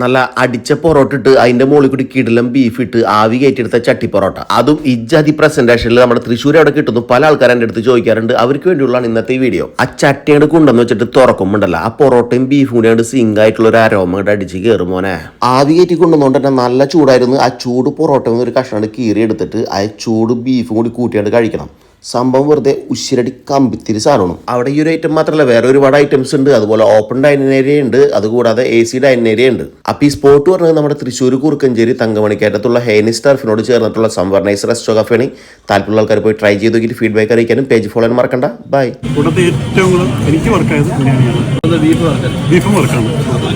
നല്ല അടിച്ച പൊറോട്ട ഇട്ട് അതിന്റെ മുകളിൽ കൂടി കിടിലം ബീഫ് ഇട്ട് ആവി കയറ്റിയെടുത്ത ചട്ടി പൊറോട്ട. അതും ഇജാതി പ്രസന്റേഷനിൽ നമ്മുടെ തൃശ്ശൂർ അവിടെ കിട്ടുന്നു. പല ആൾക്കാരും എന്റെ അടുത്ത് ചോദിക്കാറുണ്ട്. അവർക്ക് വേണ്ടിയുള്ളതാണ് ഇന്നത്തെ വീഡിയോ ആ ചട്ടിയുടെ കൊണ്ടെന്ന് വെച്ചിട്ട് തുറക്കുമ്പോണ്ടല്ല. ആ പൊറോട്ടയും ബീഫും കൂടി കൊണ്ട് സിങ്ക് ആയിട്ടുള്ള ഒരു അരോമ ഇങ്ങോട്ട് അടിച്ച് കയറും മോനെ. ആവി കയറ്റി കൊണ്ടുവന്നുകൊണ്ട് തന്നെ നല്ല ചൂടായിരുന്നു. ആ ചൂട് പൊറോട്ട ഒരു കഷ്ണം കീറി എടുത്തിട്ട് ആ ചൂട് ബീഫും കൂടി കൂട്ടിയാണ്ട് കഴിക്കണം. സംഭവം വെറുതെ ഉശിരടി കമ്പിത്തിരി സാധനമാണ്. അവിടെ ഈ ഒരു ഐറ്റം മാത്രമല്ല വേറെ ഒരുപാട് ഐറ്റംസ് ഉണ്ട്. അതുപോലെ ഓപ്പൺ ഡൈനിങ് ഏരിയ ഉണ്ട്. അതുകൂടാതെ എ സി ഡൈനിങ് ഏരിയ ഉണ്ട്. അപ്പോൾ ഈ സ്പോട്ട് പറഞ്ഞത് നമ്മുടെ തൃശ്ശൂർ കുറുക്കഞ്ചേരി തങ്കമണിക്കയറ്റത്തുള്ള ഹേനി സ്റ്റാർഫിനോട് ചേർന്നിട്ടുള്ള സംവർണൈസ് റെസ്റ്റോ കഫേണി താല്പര്യമുള്ള ആൾക്കാർ പോയി ട്രൈ ചെയ്ത് നോക്കിയിട്ട് ഫീഡ്ബാക്ക് അറിയിക്കാനും പേജ് ഫോളോ മറക്കണ്ട. ബൈ കൂട്ടത്തിൽ ഏറ്റവും കൂടുതൽ എനിക്ക് വർക്കായത് ബിരിയാണിയാണ്. ബീഫ് വറുക്കൽ ബീഫും വർക്കാണ്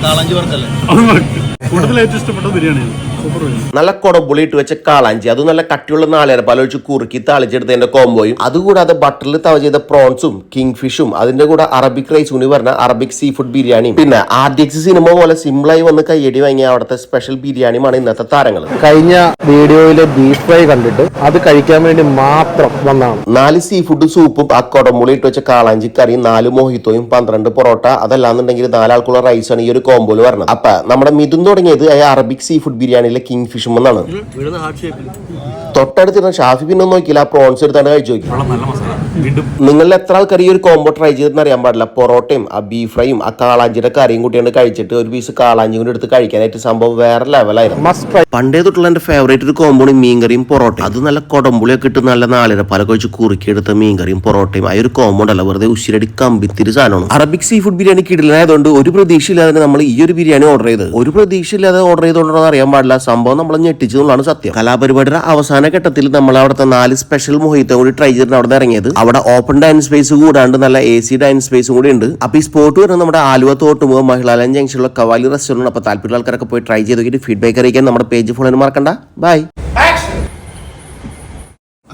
കാളാഞ്ചി വറുക്കല്ലേ അത് വർക്ക് കൂട്ടത്തിൽ ഏറ്റവും ഇഷ്ടപ്പെട്ട ബിരിയാണിയാണ്. സൂപ്പർ കുടം നല്ല കൊടമ്പുളി ഇട്ട് വെച്ച കാളാഞ്ചി. അത് നല്ല കട്ടിയുള്ള നാളേര പല ഒഴിച്ച് കുറുക്കി താളിച്ചെടുത്തതിന്റെ കോംബോയും. അതുകൂടാതെ ബട്ടറിൽ തവ ചെയ്ത പ്രോൺസും കിങ് ഫിഷും അതിന്റെ കൂടെ അറബിക് റൈസ് എന്ന് പറഞ്ഞ അറബിക് സീ ഫുഡ് ബിരിയാണിയും. പിന്നെ ആർ ഡി എക്സ് സിനിമ പോലെ സിമ്പിളായി വന്ന് കയ്യടി വാങ്ങിയ അവിടുത്തെ സ്പെഷ്യൽ ബിരിയാണിയുമാണ് ഇന്നത്തെ താരങ്ങൾ. കഴിഞ്ഞ വീഡിയോയിലെ ബീഫ് ഫ്രൈ കണ്ടിട്ട് അത് കഴിക്കാൻ വേണ്ടി മാത്രം വന്നാണ് നാല് സീ ഫുഡ് സൂപ്പും ആ കൊടമ്പുളി ഇട്ട് വെച്ച കാളാഞ്ചി കറിയും നാല് മോഹിത്തോയും പന്ത്രണ്ട് പൊറോട്ട അതല്ലാന്നുണ്ടെങ്കിൽ നാലാൾക്കുള്ള റൈസാണ് ഈ ഒരു കോംബോയിൽ വരുന്നത് അപ്പൊ നമ്മുടെ മിഥുൻ തുടങ്ങിയത് അറബിക് സീ ഫുഡ് ബിരിയാണിയിലെ കിങ് ഫിഷും എന്നാണ്. തൊട്ടടുത്തിരുന്ന ഷാഫി പിന്നെ നോക്കിയില്ല ആ പ്രോൺസ് എടുത്താണ് കഴിച്ചു നോക്കി. നല്ല മസാല. വീണ്ടും നിങ്ങൾ എത്ര ആൾക്കാർ ഈ ഒരു കോംബോ ട്രൈ ചെയ്തെന്ന് അറിയാൻ പാടില്ല. പൊറോട്ടയും ആ ബീഫ് ഫ്രൈയും ആ കാളാഞ്ചിയുടെ കറിയും കൂട്ടിയാണ് കഴിച്ചിട്ട് ഒരു പീസ് കാളാഞ്ചി കൂടി എടുത്ത് കഴിക്കാനായിട്ട് സംഭവം വേറെ ലെവലായിരുന്നു പണ്ടേ തൊട്ടുള്ള എന്റെ ഫേവറേറ്റ് ഒരു കോംബോ മീൻ കറിയും പൊറോട്ടയും. അത് നല്ല കൊടമ്പുളിയൊക്കെ ഇട്ട് നല്ല നാളിര പല കഴിച്ച് കുറുക്കിയെടുത്ത മീൻകറിയും പൊറോട്ടയും. ആ ഒരു കോമ്പോ ഉണ്ടല്ല വെറുതെ ഉശിരടി കമ്പിത്തിരി സാധനമാണ്. അറബിക് സീ ഫുഡ് ബിരിയാണി കിടലായതുകൊണ്ട് ഒരു പ്രതീക്ഷ ഇല്ലാതെ നമ്മൾ ഈ ഒരു ബിരിയാണി ഓർഡർ ചെയ്ത് ഒരു പ്രതീക്ഷ ഇല്ലാതെ ഓർഡർ ചെയ്തോണ്ടെന്ന് അറിയാൻ പാടില്ല. സംഭവം നമ്മൾ ഞെട്ടിച്ചതുകൊണ്ടാണ് സത്യം. കലാപരിപാടിയുടെ അവസാന ഘട്ടത്തിൽ നമ്മൾ അവിടുത്തെ നാല് സ്പെഷ്യൽ മൊഹിത്തോ കൂടി ട്രൈ ചെയ്തിട്ട് അവിടെ ഇറങ്ങിയത്. അവിടെ ഓപ്പൺ ഡൈനിങ് സ്പേസ് കൂടാണ്ട് നല്ല എ സി ഡൈനിങ് സ്പേസും കൂടി ഉണ്ട്. അപ്പൊ ഈ സ്പോട്ട് വരുന്നത് നമ്മുടെ ആലുവ തോട്ടുമുഖ മഹിളാലയം ജംഗ്ഷനിലുള്ള കവാലി റെസ്റ്റോറന്റ് അപ്പൊ താല്പര്യമുള്ള ആൾക്കാരൊക്കെ പോയി ട്രൈ ചെയ്ത് നോക്കിയിട്ട് ഫീഡ്ബാക്ക് അറിയിക്കാൻ നമ്മുടെ പേജ് ഫോളോ മറക്കണ്ട. ബൈ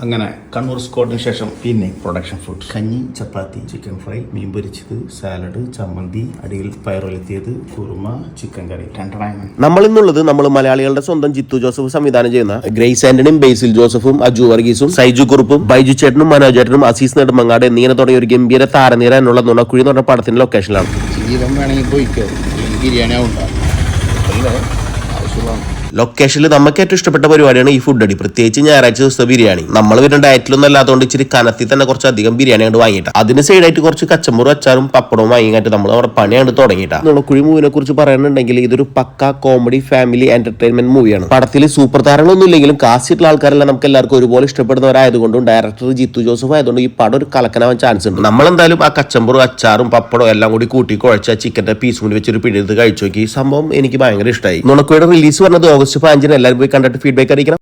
അങ്ങനെ കണ്ണൂർ സ്കോട്ടിന് ശേഷം പിന്നെ പ്രൊഡക്ഷൻ ഫുഡ് കഞ്ഞി ചപ്പാത്തി ചിക്കൻ ഫ്രൈ മീൻ പൊരിച്ചത് സാലഡ് ചമ്മന്തി അടിയിൽ പയറുലത്തിയത് കുറുമ ചിക്കൻ കറി രണ്ടെണ്ണം. നമ്മൾ ഇന്നുള്ളത് നമ്മൾ മലയാളികളുടെ സ്വന്തം ജിത്തു ജോസഫ് സംവിധാനം ചെയ്യുന്ന ഗ്രേസ് ആന്റണിയും ബേസിൽ ജോസഫും അജു വർഗീസും സൈജു കുറുപ്പും ബൈജു ചേട്ടനും മനോജ് ചേട്ടനും അസീസ് നെടുമങ്ങാട് എന്നിങ്ങനെ തുടങ്ങിയ ഒരു ഗംഭീര താരനിര എന്നുള്ള നുണക്കുഴി എന്ന് പറഞ്ഞ പടത്തിന്റെ ലൊക്കേഷനിലാണ് ജീവൻ വേണമെങ്കിൽ പോയിക്കോ. ബിരിയാണി ആവശ്യമുള്ളതാണ് ലൊക്കേഷനിൽ നമുക്ക് ഏറ്റവും ഇഷ്ടപ്പെട്ട പരിപാടിയാണ് ഈ ഫുഡ് അടി. പ്രത്യേകിച്ച് ഞായറാഴ്ച ദിവസത്തെ ബിരിയാണി. നമ്മൾ വരുന്ന ഡയറ്റിലൊന്നും അല്ലാത്തതുകൊണ്ട് ഇച്ചിരി കനത്തിൽ തന്നെ കുറച്ച് അധികം ബിരിയാണി കൊണ്ട് വാങ്ങിയിട്ട്. അതിന് സൈഡായിട്ട് കുറച്ച് കച്ചമ്പറും അച്ചാറും പപ്പടവും വാങ്ങിയിട്ട് നമ്മൾ അവിടെ പണിയാണ് തുടങ്ങിയിട്ട്. കുഴി മൂവിനെ കുറിച്ച് പറയാനുണ്ടെങ്കിൽ ഇതൊരു പക്ക കോമഡി ഫാമിലി എന്റർടൈൻമെന്റ് മൂവിയാണ് പടത്തിൽ സൂപ്പർ താരങ്ങളൊന്നും ഇല്ലെങ്കിലും കാസ്റ്റിട്ടുള്ള ആൾക്കാരെല്ലാം നമുക്ക് എല്ലാവർക്കും ഒരുപോലെ ഇഷ്ടപ്പെടുന്നവരായതുകൊണ്ടും ഡയറക്ടർ ജിത്തു ജോസഫ് ആയതുകൊണ്ട് ഈ പടം ഒരു കലക്കനാവാൻ ചാൻസ് ഉണ്ട്. നമ്മൾ എന്തായാലും ആ കച്ചമ്പറും അച്ചാറും പപ്പടവും എല്ലാം കൂടി കൂട്ടി കുഴച്ച ചിക്കന്റെ പീസ് കൂടി വെച്ചൊരു പിടിയെടുത്ത് കഴിച്ചു നോക്കി. സംഭവം എനിക്ക് ഭയങ്കര ഇഷ്ടമായി നുണക്കുഴിയുടെ റിലീസ് പറഞ്ഞത് ഓഗസ്റ്റ് പതിനഞ്ചിന് എല്ലാവരും പോയി കണ്ടിട്ട് ഫീഡ്ബാക്ക് അറിയിക്കണം.